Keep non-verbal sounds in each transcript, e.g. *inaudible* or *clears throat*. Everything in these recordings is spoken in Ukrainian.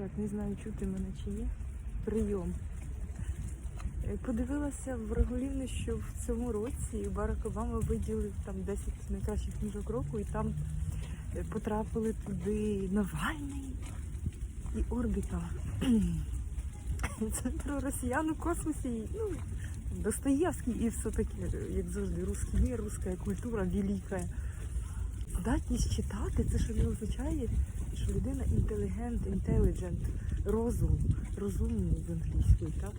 Так, не знаю, чути мене чи ні. Прийом. Е, Подивилася в Регулівні, що в цьому році Барак Обама виділив там 10 найкращих книжок року, і там е, потрапили туди Навальний і Орбіта. Це про росіян у космосі. Ну, Достоєвський і все таке, як завжди, русський мір, русська культура велика. Здатність читати, це що не означає, що людина інтелігент, інтеліджент, розум, розумний з англійської, так?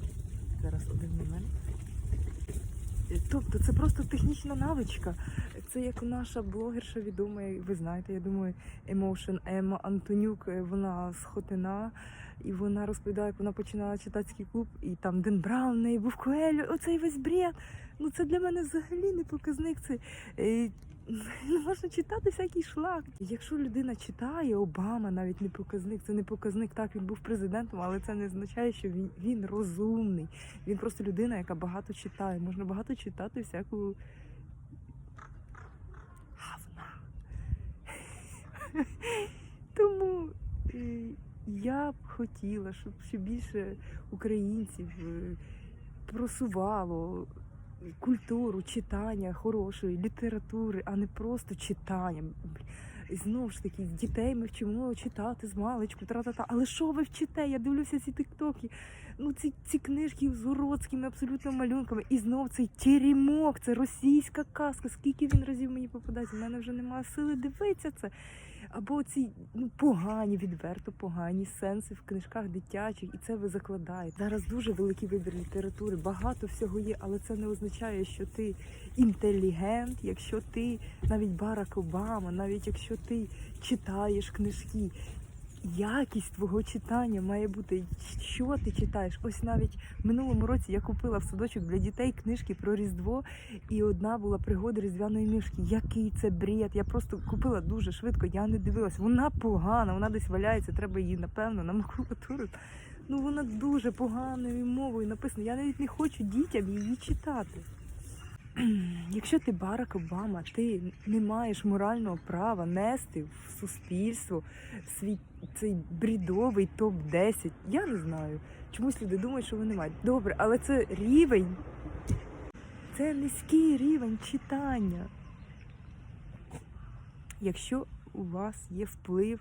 Зараз один момент. Е, Тобто це просто технічна навичка. Це як наша блогерша відома, ви знаєте, я думаю, Emotion Емма Антонюк, е, вона з Хотина, і вона розповідає, як вона починала читацький клуб, і там Ден Браун, неї був Коелю, оцей весь бред. Ну це для мене взагалі не показник. Це е, можна читати всякий шлак. Якщо людина читає, Обама навіть не показник. Це не показник. Так він був президентом, але це не означає, що він, він розумний. Він просто людина, яка багато читає. Можна багато читати всяку гавна. *laughs* Тому е, я б хотіла, щоб ще більше українців е, просувало культуру, читання хорошої, літератури, а не просто читання. І Знову ж таки, дітей ми вчимо читати з маличку, тра-та-та. Але що ви вчите? Я дивлюся ці тиктоки. Ну, ці, ці книжки з уродськими абсолютно малюнками. І знов цей теремок, це російська казка. Скільки він разів мені попадається? У мене вже немає сили дивитися це. Або ці ну, погані, відверто погані сенси в книжках дитячих, і це ви закладаєте. Зараз дуже великий вибір літератури, багато всього є, але це не означає, що ти інтелігент, якщо ти навіть Барак Обама, навіть якщо ти читаєш книжки. Якість твого читання має бути, що ти читаєш. Ось навіть в минулому році я купила в садочок для дітей книжки про Різдво, і одна була пригода різдвяної мішки. Який це бред? Я просто купила дуже швидко, я не дивилась. Вона погана, вона десь валяється, треба її, напевно, на макулатуру. Ну вона дуже поганою мовою написана. Я навіть не хочу дітям її читати. Якщо ти Барак Обама, ти не маєш морального права нести в суспільство свій цей брідовий топ-10. Я не знаю. Чомусь люди думають, що вони мають. Добре, але це рівень. Це низький рівень читання. Якщо у вас є вплив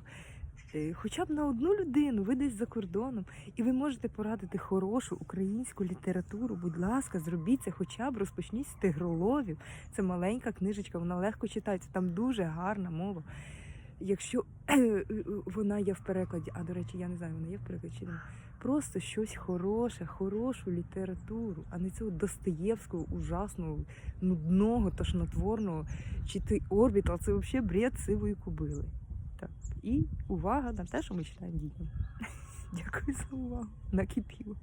хоча б на одну людину, ви десь за кордоном, і ви можете порадити хорошу українську літературу, будь ласка, зробіть це хоча б розпочніть з тигроловів. Це маленька книжечка, вона легко читається, там дуже гарна мова. Якщо *clears throat* вона є в перекладі, а до речі, я не знаю, вона є в перекладі чи не. Просто щось хороше, хорошу літературу, а не цього Достоєвського, ужасного, нудного, тошнотворного, чи ти орбітал, це взагалі бред сивої кобили. І увага на те, що ми читаємо дітям. *laughs* Дякую за увагу. Накипіло.